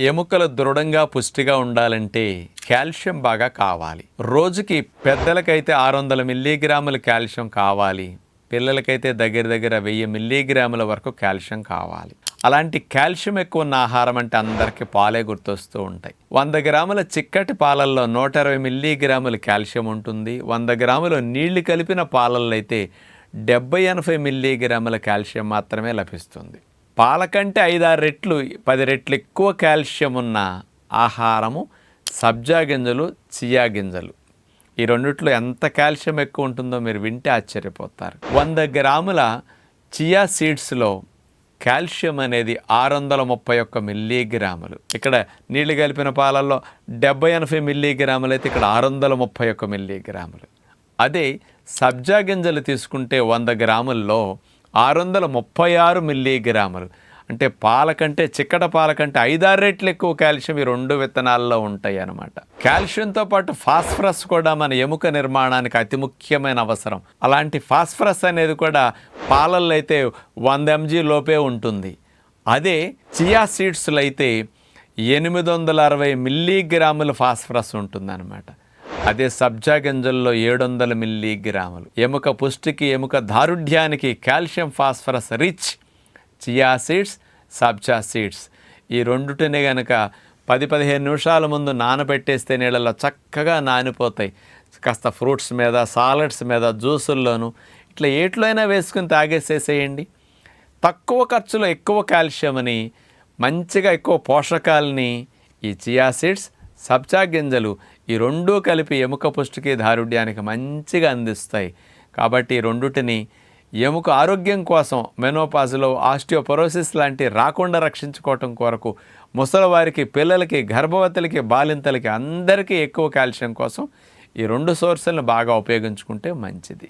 ఎముకలు దృఢంగా పుష్టిగా ఉండాలంటే కాల్షియం బాగా కావాలి. రోజుకి పెద్దలకైతే ఆరు వందల మిల్లీగ్రాముల కాల్షియం కావాలి. పిల్లలకైతే దగ్గర దగ్గర వెయ్యి మిల్లీగ్రాముల వరకు కాల్షియం కావాలి. అలాంటి కాల్షియం ఎక్కువ ఉన్న ఆహారం అంటే అందరికీ పాలే గుర్తొస్తూ ఉంటాయి. వంద గ్రాముల చిక్కటి పాలల్లో నూట ఇరవై మిల్లీగ్రాముల కాల్షియం ఉంటుంది. వంద గ్రాములు నీళ్ళు కలిపిన పాలల్లో అయితే డెబ్బై ఎనభై మిల్లీగ్రాముల కాల్షియం మాత్రమే లభిస్తుంది. పాలకంటే ఐదారు రెట్లు పది రెట్లు ఎక్కువ కాల్షియం ఉన్న ఆహారము సబ్జా గింజలు చియా గింజలు. ఈ రెండిట్లో ఎంత కాల్షియం ఎక్కువ ఉంటుందో మీరు వింటే ఆశ్చర్యపోతారు. వంద గ్రాముల చియా సీడ్స్లో కాల్షియం అనేది ఆరు వందల ముప్పై ఒక్క మిల్లీగ్రాములు. ఇక్కడ నీళ్ళు కలిపిన పాలల్లో డెబ్బై ఎనభై మిల్లీగ్రాములు అయితే ఇక్కడ ఆరు వందల ముప్పై ఒక్క మిల్లీగ్రాములు. అదే సబ్జా గింజలు తీసుకుంటే వంద గ్రాముల్లో ఆరు వందల ముప్పై ఆరు మిల్లీగ్రాములు. అంటే పాల కంటే చిక్కట పాల కంటే ఐదారు రెట్లు ఎక్కువ కాల్షియం ఈ రెండు విత్తనాల్లో ఉంటాయి అన్నమాట కాల్షియంతో పాటు ఫాస్ఫరస్ కూడా మన ఎముక నిర్మాణానికి అతి ముఖ్యమైన అవసరం. అలాంటి ఫాస్ఫరస్ అనేది కూడా పాలల్లో అయితే వంద ఎంజీ లోపే ఉంటుంది. అదే చియా సీడ్స్లో అయితే ఎనిమిది వందల అరవై మిల్లీగ్రాముల ఫాస్ఫరస్ ఉంటుందన్నమాట. అదే సబ్జా గింజల్లో ఏడు వందల మిల్లీగ్రాములు ఎముక పుష్టికి ఎముక దారుఢ్యానికి calcium phosphorus rich chia seeds sabja seeds. ఈ రెండుటిని గనక పది పదిహేను నిమిషాల ముందు నానబెట్టేస్తే నీళ్ళలో చక్కగా నానిపోతాయి. కాస్త ఫ్రూట్స్ మీద సాలడ్స్ మీద జ్యూసుల్లోనూ. ఇట్లా ఏట్లో అయినా వేసుకుని తాగేసేసేయండి. తక్కువ ఖర్చులో ఎక్కువ కాల్షియం అని మంచిగా ఎక్కువ పోషకాలని ఈ చియా సీడ్స్ సబ్జా గింజలు ఈ రెండూ కలిపి ఎముక పుష్టికి దారుఢ్యానికి మంచిగా అందిస్తాయి. కాబట్టి రెండుటిని ఎముక ఆరోగ్యం కోసం మెనోపాజ్లో ఆస్టియోపరోసిస్ లాంటి రాకుండా రక్షించుకోవటం కొరకు ముసలివారికి పిల్లలకి గర్భవతులకి బాలింతలకి అందరికీ ఎక్కువ కాల్షియం కోసం ఈ రెండు సోర్సులను బాగా ఉపయోగించుకుంటే మంచిది.